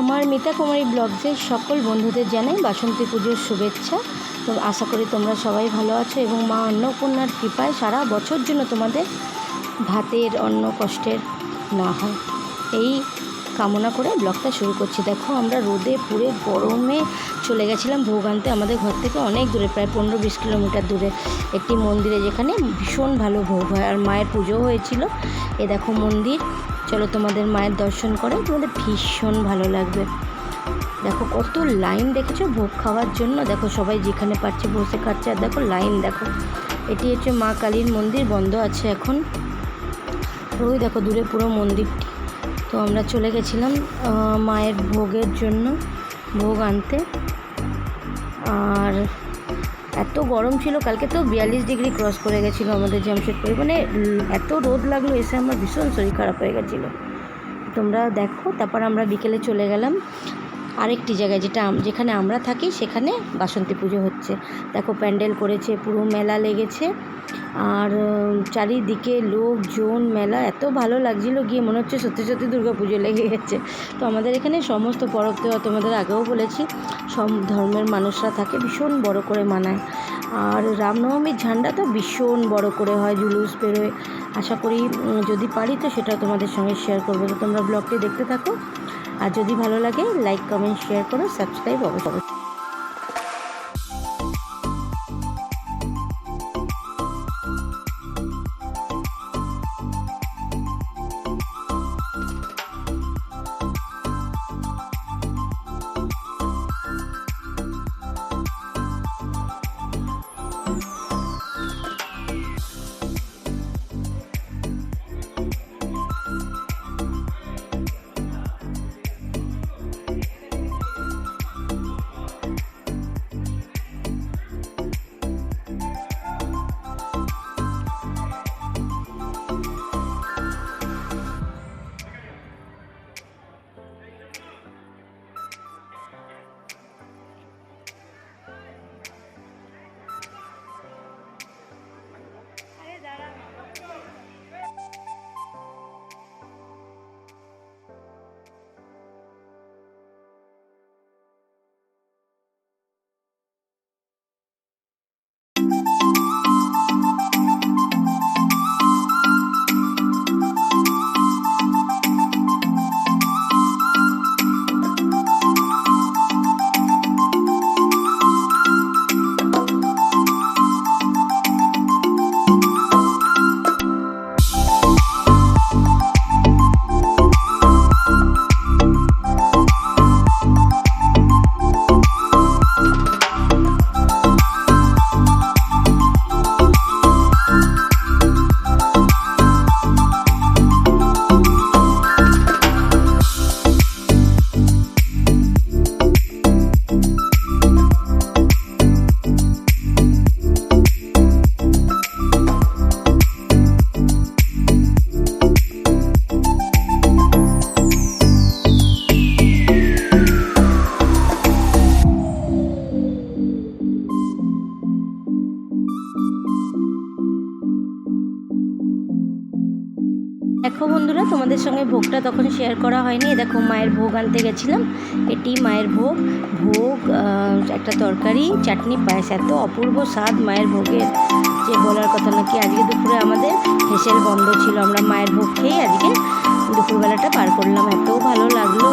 আমার মিতা কুমারী ব্লগসের সকল বন্ধুদের জানাই বাসন্তী পুজোর শুভেচ্ছা। তো আশা করি তোমরা সবাই ভালো আছো এবং মা অন্নপূর্ণার কৃপায় সারা বছর জন্য তোমাদের ভাতের অন্ন কষ্টের না হয়। এই কামনা করে ব্লগটা শুরু করছি। দেখো, আমরা রোদে পুড়ে গরমে চলে গেছিলাম ভোগ আনতে আমাদের ঘর থেকে অনেক দূরে, প্রায় পনেরো বিশ কিলোমিটার দূরে। একটি মন্দিরে যেখানে ভীষণ ভালো ভোগ হয়। আর মায়ের পুজো হয়েছিল। এ দেখো মন্দির। চলো তোমাদের মায়ের দর্শন করে। তোমাদের ভীষণ ভালো লাগবে। দেখো কত লাইন দেখেছ ভোগ খাওয়ার জন্য। দেখো সবাই যেখানে পাচ্ছে বসে খাচ্ছে। আর দেখো লাইন দেখো। এটি হচ্ছে মা কালীর মন্দির, বন্ধ আছে এখন। ওই দেখো দূরে পুরো মন্দিরটি। তো আমরা চলে গেছিলাম মায়ের ভোগের জন্য ভোগ আনতে। আর এত গরম ছিল, কালকে তো বিয়াল্লিশ ডিগ্রি ক্রস করে গেছিল আমাদের জামশেদপুরে। মানে এত রোদ লাগল, এসে আমার ভীষণ শরীর খারাপ হয়ে গেছিল। তোমরা দেখো, তারপর আমরা বিকেলে চলে গেলাম। আরেকটি জায়গায় যেটা যেখানে আমরা থাকি, সেখানে বাসন্তী পুজো হচ্ছে। দেখো প্যান্ডেল করেছে, পুরো মেলা লেগেছে। আর চারিদিকে লোকজন, মেলা, এত ভালো লাগছিল গিয়ে মনে হচ্ছে সত্যি সত্যি দুর্গা পুজো লেগে গেছে। তো আমাদের এখানে সমস্ত পরব দেওয়া তোমাদের আগেও বলেছি। সব ধর্মের মানুষরা থাকে, ভীষণ বড় করে মানায়। আর রামনবমীর ঝান্ডা তো ভীষণ বড় করে হয়, জুলুস বেরোয়। আশা করি যদি পারি তো সেটা তোমাদের সঙ্গে শেয়ার করব। তো তোমরা ব্লগটি দেখতে থাকো। আর যদি ভালো লাগে লাইক কমেন্ট শেয়ার করো সাবস্ক্রাইব অবশ্যই। Thank you. দেখো বন্ধুরা, তোমাদের সঙ্গে ভোগটা তখন শেয়ার করা হয়নি। দেখো মায়ের ভোগ আনতে গেছিলাম। এটি মায়ের ভোগ। ভোগ একটা তরকারি, চাটনি, পায়েস। এত অপূর্ব স্বাদ মায়ের ভোগের। যে বলার কথা নাকি আজকে দুপুরে আমাদের হেসেল বন্ধ ছিল। আমরা মায়ের ভোগ খেয়ে আজকে দুপুরবেলাটা পার করলাম। এত ভালো লাগল।